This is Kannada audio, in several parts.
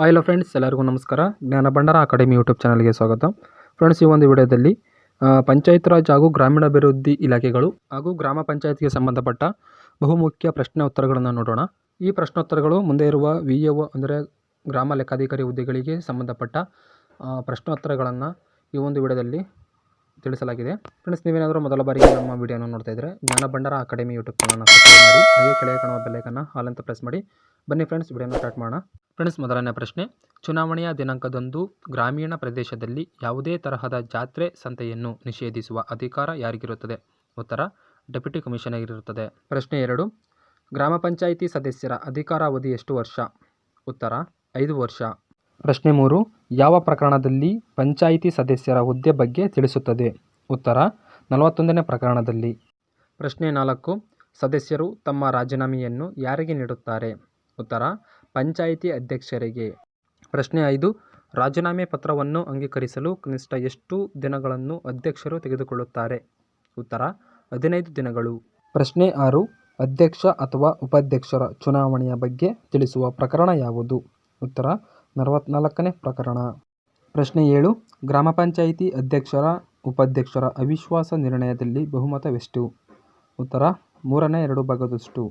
ಹಲೋ ಫ್ರೆಂಡ್ಸ್ ಎಲ್ಲರಿಗೂ ನಮಸ್ಕಾರ. ಜ್ಞಾನ ಭಂಡಾರ ಅಕಾಡೆಮಿ ಯೂಟ್ಯೂಬ್ ಚಾನಲ್ಗೆ ಸ್ವಾಗತ. ಫ್ರೆಂಡ್ಸ್ ಈ ಒಂದು ವಿಡಿಯೋದಲ್ಲಿ ಪಂಚಾಯತ್ ರಾಜ್ ಹಾಗೂ ಗ್ರಾಮೀಣಾಭಿವೃದ್ಧಿ ಇಲಾಖೆಗಳು ಹಾಗೂ ಗ್ರಾಮ ಪಂಚಾಯತ್ಗೆ ಸಂಬಂಧಪಟ್ಟ ಬಹುಮುಖ್ಯ ಪ್ರಶ್ನೆ ಉತ್ತರಗಳನ್ನು ನೋಡೋಣ. ಈ ಪ್ರಶ್ನೋತ್ತರಗಳು ಮುಂದೆ ಇರುವ ವಿ ಎ ಒ ಅಂದರೆ ಗ್ರಾಮ ಲೆಕ್ಕಾಧಿಕಾರಿ ಹುದ್ದೆಗಳಿಗೆ ಸಂಬಂಧಪಟ್ಟ ಪ್ರಶ್ನೋತ್ತರಗಳನ್ನು ಈ ಒಂದು ವಿಡಿಯೋದಲ್ಲಿ ತಿಳಿಸಲಾಗಿದೆ. ಫ್ರೆಂಡ್ಸ್, ನೀವೇನಾದರೂ ಮೊದಲ ಬಾರಿಗೆ ನಮ್ಮ ವಿಡಿಯೋನ ನೋಡ್ತಾ ಇದ್ದರೆ ಜ್ಞಾನ ಭಂಡಾರ ಅಕಾಡೆಮಿ ಯೂಟ್ಯೂಬ್ ಚಾನಲ್ನ ಸಬ್ಸ್ಕ್ರೈಬ್ ಮಾಡಿ, ಹಾಗೆ ಕೆಳಗೆ ಕಾಣುವ ಬೆಲ್ಲೈಕನ್ನು ಹಾಲಂತ ಪ್ರೆಸ್ ಮಾಡಿ. ಬನ್ನಿ ಫ್ರೆಂಡ್ಸ್ ವಿಡಿಯೋನ ಸ್ಟಾರ್ಟ್ ಮಾಡೋಣ. ಫ್ರೆಂಡ್ಸ್, ಮೊದಲನೇ ಪ್ರಶ್ನೆ. ಚುನಾವಣೆಯ ದಿನಾಂಕದಂದು ಗ್ರಾಮೀಣ ಪ್ರದೇಶದಲ್ಲಿ ಯಾವುದೇ ತರಹದ ಜಾತ್ರೆ ಸಂತೆಯನ್ನು ನಿಷೇಧಿಸುವ ಅಧಿಕಾರ ಯಾರಿಗಿರುತ್ತದೆ? ಉತ್ತರ, ಡೆಪ್ಯೂಟಿ ಕಮಿಷನರ್ಗಿರುತ್ತದೆ ಪ್ರಶ್ನೆ ಎರಡು. ಗ್ರಾಮ ಪಂಚಾಯಿತಿ ಸದಸ್ಯರ ಅಧಿಕಾರಾವಧಿ ಎಷ್ಟು ವರ್ಷ? ಉತ್ತರ, ಐದು ವರ್ಷ. ಪ್ರಶ್ನೆ ಮೂರು, ಯಾವ ಪ್ರಕರಣದಲ್ಲಿ ಪಂಚಾಯಿತಿ ಸದಸ್ಯರ ಹುದ್ದೆ ಬಗ್ಗೆ ತಿಳಿಸುತ್ತದೆ? ಉತ್ತರ, ನಲವತ್ತೊಂದನೇ ಪ್ರಕರಣದಲ್ಲಿ. ಪ್ರಶ್ನೆ ನಾಲ್ಕು, ಸದಸ್ಯರು ತಮ್ಮ ರಾಜೀನಾಮೆಯನ್ನು ಯಾರಿಗೆ ನೀಡುತ್ತಾರೆ? ಉತ್ತರ, ಪಂಚಾಯಿತಿ ಅಧ್ಯಕ್ಷರಿಗೆ. ಪ್ರಶ್ನೆ ಐದು, ರಾಜೀನಾಮೆ ಪತ್ರವನ್ನು ಅಂಗೀಕರಿಸಲು ಕನಿಷ್ಠ ಎಷ್ಟು ದಿನಗಳನ್ನು ಅಧ್ಯಕ್ಷರು ತೆಗೆದುಕೊಳ್ಳುತ್ತಾರೆ? ಉತ್ತರ, ಹದಿನೈದು ದಿನಗಳು. ಪ್ರಶ್ನೆ ಆರು, ಅಧ್ಯಕ್ಷ ಅಥವಾ ಉಪಾಧ್ಯಕ್ಷರ ಚುನಾವಣೆಯ ಬಗ್ಗೆ ತಿಳಿಸುವ ಪ್ರಕರಣ ಯಾವುದು? ಉತ್ತರ ನಲವತ್ನಾಲ್ಕನೇ ಪ್ರಕರಣ. ಪ್ರಶ್ನೆ ಏಳು. ಗ್ರಾಮ ಪಂಚಾಯಿತಿ ಅಧ್ಯಕ್ಷರ, ಉಪಾಧ್ಯಕ್ಷರ ಅವಿಶ್ವಾಸ ನಿರ್ಣಯದಲ್ಲಿ ಬಹುಮತವೆಷ್ಟು? ಉತ್ತರ, ಮೂರನೇ ಎರಡು ಭಾಗದಷ್ಟು.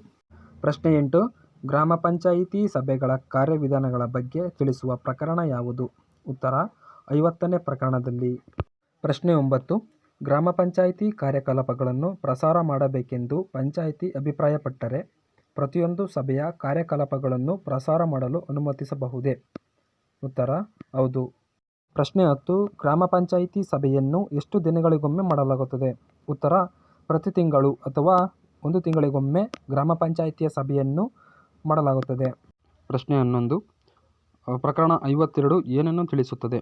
ಪ್ರಶ್ನೆ ಎಂಟು. ಗ್ರಾಮ ಪಂಚಾಯಿತಿ ಸಭೆಗಳ ಕಾರ್ಯವಿಧಾನಗಳ ಬಗ್ಗೆ ತಿಳಿಸುವ ಪ್ರಕರಣ ಯಾವುದು? ಉತ್ತರ, ಐವತ್ತನೇ ಪ್ರಕರಣದಲ್ಲಿ. ಪ್ರಶ್ನೆ ಒಂಬತ್ತು. ಗ್ರಾಮ ಪಂಚಾಯಿತಿ ಕಾರ್ಯಕಲಾಪಗಳನ್ನು ಪ್ರಸಾರ ಮಾಡಬೇಕೆಂದು ಪಂಚಾಯಿತಿ ಅಭಿಪ್ರಾಯಪಟ್ಟರೆ ಪ್ರತಿಯೊಂದು ಸಭೆಯ ಕಾರ್ಯಕಲಾಪಗಳನ್ನು ಪ್ರಸಾರ ಮಾಡಲು ಅನುಮತಿಸಬಹುದೇ? ಉತ್ತರ, ಹೌದು. ಪ್ರಶ್ನೆ ಹತ್ತು, ಗ್ರಾಮ ಪಂಚಾಯಿತಿ ಸಭೆಯನ್ನು ಎಷ್ಟು ದಿನಗಳಿಗೊಮ್ಮೆ ಮಾಡಲಾಗುತ್ತದೆ? ಉತ್ತರ, ಪ್ರತಿ ತಿಂಗಳು ಅಥವಾ ಒಂದು ತಿಂಗಳಿಗೊಮ್ಮೆ ಗ್ರಾಮ ಪಂಚಾಯಿತಿಯ ಸಭೆಯನ್ನು ಮಾಡಲಾಗುತ್ತದೆ. ಪ್ರಶ್ನೆ ಹನ್ನೊಂದು, ಪ್ರಕರಣ ಐವತ್ತೆರಡು ಏನನ್ನು ತಿಳಿಸುತ್ತದೆ?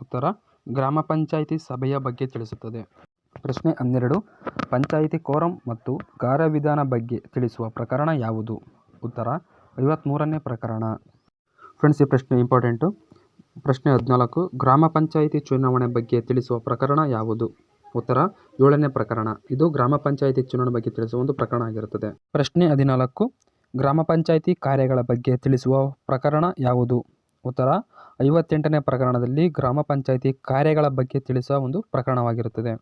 ಉತ್ತರ, ಗ್ರಾಮ ಪಂಚಾಯಿತಿ ಸಭೆಯ ಬಗ್ಗೆ ತಿಳಿಸುತ್ತದೆ. ಪ್ರಶ್ನೆ ಹನ್ನೆರಡು, ಪಂಚಾಯಿತಿ ಕೋರಂ ಮತ್ತು ಕಾರ್ಯವಿಧಾನ ಬಗ್ಗೆ ತಿಳಿಸುವ ಪ್ರಕರಣ ಯಾವುದು? ಉತ್ತರ ಐವತ್ತ್ಮೂರನೇ ಪ್ರಕರಣ. ಫ್ರೆಂಡ್ಸ್ ಈ ಪ್ರಶ್ನೆ ಇಂಪಾರ್ಟೆಂಟು ಪ್ರಶ್ನೆ ಹದಿನಾಲ್ಕು, ಗ್ರಾಮ ಪಂಚಾಯಿತಿ ಚುನಾವಣೆ ಬಗ್ಗೆ ತಿಳಿಸುವ ಪ್ರಕರಣ ಯಾವುದು? ಉತ್ತರ, ಏಳನೇ ಪ್ರಕರಣ. ಇದು ಗ್ರಾಮ ಪಂಚಾಯಿತಿ ಚುನಾವಣೆ ಬಗ್ಗೆ ತಿಳಿಸುವ ಒಂದು ಪ್ರಕರಣ ಆಗಿರುತ್ತದೆ. ಪ್ರಶ್ನೆ ಹದಿನಾಲ್ಕು, ಗ್ರಾಮ ಪಂಚಾಯಿತಿ ಕಾರ್ಯಗಳ ಬಗ್ಗೆ ತಿಳಿಸುವ ಪ್ರಕರಣ ಯಾವುದು? ಉತ್ತರ, ಐವತ್ತೆಂಟನೇ ಪ್ರಕರಣದಲ್ಲಿ ಗ್ರಾಮ ಪಂಚಾಯಿತಿ ಕಾರ್ಯಗಳ ಬಗ್ಗೆ ತಿಳಿಸುವ ಒಂದು ಪ್ರಕರಣವಾಗಿರುತ್ತದೆ.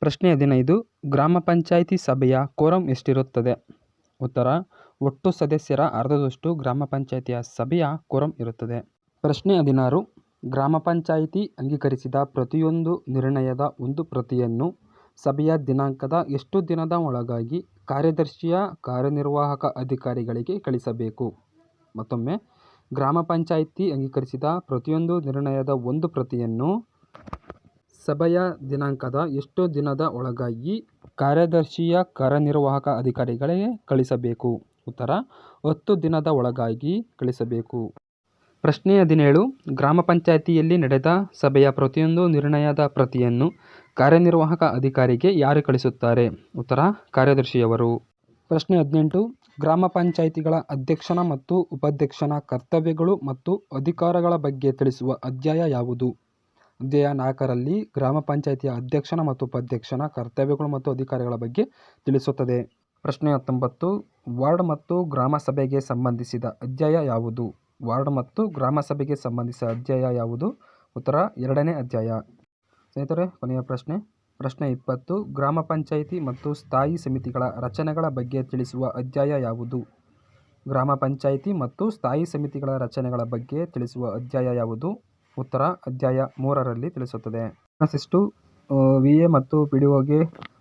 ಪ್ರಶ್ನೆ ಹದಿನೈದು, ಗ್ರಾಮ ಪಂಚಾಯಿತಿ ಸಭೆಯ ಕೋರಂ ಎಷ್ಟಿರುತ್ತದೆ? ಉತ್ತರ ಒಟ್ಟು ಸದಸ್ಯರ ಅರ್ಧದಷ್ಟು ಗ್ರಾಮ ಪಂಚಾಯಿತಿಯ ಸಭೆಯ ಕೋರಂ ಇರುತ್ತದೆ. ಪ್ರಶ್ನೆ ಹದಿನಾರು. ಗ್ರಾಮ ಪಂಚಾಯಿತಿ ಅಂಗೀಕರಿಸಿದ ಪ್ರತಿಯೊಂದು ನಿರ್ಣಯದ ಒಂದು ಪ್ರತಿಯನ್ನು ಸಭೆಯ ದಿನಾಂಕದ ಎಷ್ಟು ದಿನದ ಒಳಗಾಗಿ ಕಾರ್ಯದರ್ಶಿಯ ಕಾರ್ಯನಿರ್ವಾಹಕ ಅಧಿಕಾರಿಗಳಿಗೆ ಕಳಿಸಬೇಕು. ಮತ್ತೊಮ್ಮೆ. ಗ್ರಾಮ ಪಂಚಾಯಿತಿ ಅಂಗೀಕರಿಸಿದ ಪ್ರತಿಯೊಂದು ನಿರ್ಣಯದ ಒಂದು ಪ್ರತಿಯನ್ನು ಸಭೆಯ ದಿನಾಂಕದ ಎಷ್ಟು ದಿನದ ಒಳಗಾಗಿ ಕಾರ್ಯದರ್ಶಿಯ ಕಾರ್ಯನಿರ್ವಾಹಕ ಅಧಿಕಾರಿಗಳಿಗೆ ಕಳಿಸಬೇಕು. ಉತ್ತರ, ಹತ್ತು ದಿನದ ಒಳಗಾಗಿ ಕಳಿಸಬೇಕು. ಪ್ರಶ್ನೆ ಹದಿನೇಳು, ಗ್ರಾಮ ಪಂಚಾಯಿತಿಯಲ್ಲಿ ನಡೆದ ಸಭೆಯ ಪ್ರತಿಯೊಂದು ನಿರ್ಣಯದ ಪ್ರತಿಯನ್ನು ಕಾರ್ಯನಿರ್ವಾಹಕ ಅಧಿಕಾರಿಗೆ ಯಾರು ಕಳಿಸುತ್ತಾರೆ? ಉತ್ತರ, ಕಾರ್ಯದರ್ಶಿಯವರು. ಪ್ರಶ್ನೆ ಹದಿನೆಂಟು, ಗ್ರಾಮ ಪಂಚಾಯಿತಿಗಳ ಅಧ್ಯಕ್ಷನ ಮತ್ತು ಉಪಾಧ್ಯಕ್ಷನ ಕರ್ತವ್ಯಗಳು ಮತ್ತು ಅಧಿಕಾರಗಳ ಬಗ್ಗೆ ತಿಳಿಸುವ ಅಧ್ಯಾಯ ಯಾವುದು? ಅಧ್ಯಾಯ ನಾಲ್ಕರಲ್ಲಿ ಗ್ರಾಮ ಪಂಚಾಯಿತಿಯ ಅಧ್ಯಕ್ಷನ ಮತ್ತು ಉಪಾಧ್ಯಕ್ಷನ ಕರ್ತವ್ಯಗಳು ಮತ್ತು ಅಧಿಕಾರಗಳ ಬಗ್ಗೆ ತಿಳಿಸುತ್ತದೆ. ಪ್ರಶ್ನೆ ಹತ್ತೊಂಬತ್ತು. ವಾರ್ಡ್ ಮತ್ತು ಗ್ರಾಮಸಭೆಗೆ ಸಂಬಂಧಿಸಿದ ಅಧ್ಯಾಯ ಯಾವುದು? ವಾರ್ಡ್ ಮತ್ತು ಗ್ರಾಮ ಸಭೆಗೆ ಸಂಬಂಧಿಸಿದ ಅಧ್ಯಾಯ ಯಾವುದು? ಉತ್ತರ ಎರಡನೇ ಅಧ್ಯಾಯ. ಸ್ನೇಹಿತರೆ, ಕೊನೆಯ ಪ್ರಶ್ನೆ. ಪ್ರಶ್ನೆ ಇಪ್ಪತ್ತು. ಗ್ರಾಮ ಪಂಚಾಯಿತಿ ಮತ್ತು ಸ್ಥಾಯಿ ಸಮಿತಿಗಳ ರಚನೆಗಳ ಬಗ್ಗೆ ತಿಳಿಸುವ ಅಧ್ಯಾಯ ಯಾವುದು? ಗ್ರಾಮ ಪಂಚಾಯಿತಿ ಮತ್ತು ಸ್ಥಾಯಿ ಸಮಿತಿಗಳ ರಚನೆಗಳ ಬಗ್ಗೆ ತಿಳಿಸುವ ಅಧ್ಯಾಯ ಯಾವುದು? ಉತ್ತರ ಅಧ್ಯಾಯ ಮೂರರಲ್ಲಿ ತಿಳಿಸುತ್ತದೆ. ಇಷ್ಟು ವಿ, ಎ ಮತ್ತು ಪಿ, ಡಿ ಒಗೆ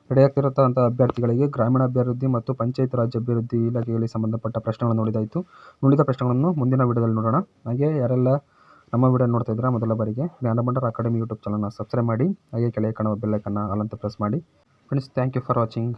ನಡೆಯುತ್ತಿರತಕ್ಕಂಥ ಅಭ್ಯರ್ಥಿಗಳಿಗೆ ಗ್ರಾಮೀಣಾಭಿವೃದ್ಧಿ ಮತ್ತು ಪಂಚಾಯತ್ ರಾಜ್ ಅಭಿವೃದ್ಧಿ ಇಲಾಖೆಯಲ್ಲಿ ಸಂಬಂಧಪಟ್ಟ ಪ್ರಶ್ನೆಗಳನ್ನು ನೋಡಿದಾಯಿತು. ನೋಡಿದ ಪ್ರಶ್ನೆಗಳನ್ನು ಮುಂದಿನ ವಿಡಿಯೋದಲ್ಲಿ ನೋಡೋಣ. ಹಾಗೆ ಯಾರೆಲ್ಲ ನಮ್ಮ ವಿಡಿಯೋ ನೋಡ್ತಾ ಇದ್ದೀರಾ, ಮೊದಲ ಬಾರಿಗೆ ಜ್ಞಾನ ಭಂಡಾರ ಅಕಾಡೆಮಿ ಯೂಟ್ಯೂಬ್ ಚಾನಲ್ನ ಸಬ್ಸ್ಕ್ರೈಬ್ ಮಾಡಿ, ಹಾಗೆ ಕೆಳಗೆ ಕಾಣುವ ಬೆಲ್ಲೈಕನ್ನು ಆಲ್ ಅಂತ ಪ್ರೆಸ್ ಮಾಡಿ. Friends thank you for watching